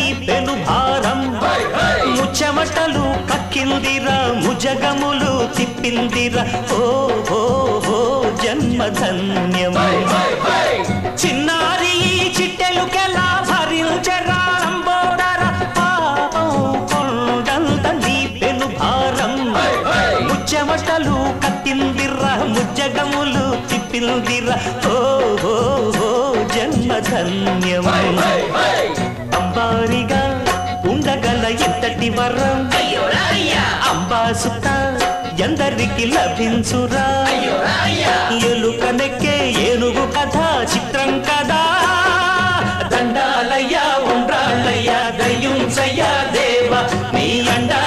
నీ పెనుభారం ముచ్చమటలు కక్కిందిరా ముజగములు తిప్పిందిరా. ఓ ఓ ఓ జన్మధన్యం చిన్నారి చిట్టెలుకెలా భరించరా అంబోడరా పాపం కొండంత నీ పెనుభారం ముచ్చమటలు కక్కిందిరా ముజ్జగములు తిప్పిందిరా. ఓ ఓ ఓ జన్మధన్యం మర్రం. అంబాసుత ఎందరికి లభించురా. ఎలుక నెక్కే ఏనుగు కథ చిత్రం కదా దండాలయ్యా ఉండ్రాళ్ళయ్యా దయ్యుంసయ్యా దేవ నీ అండా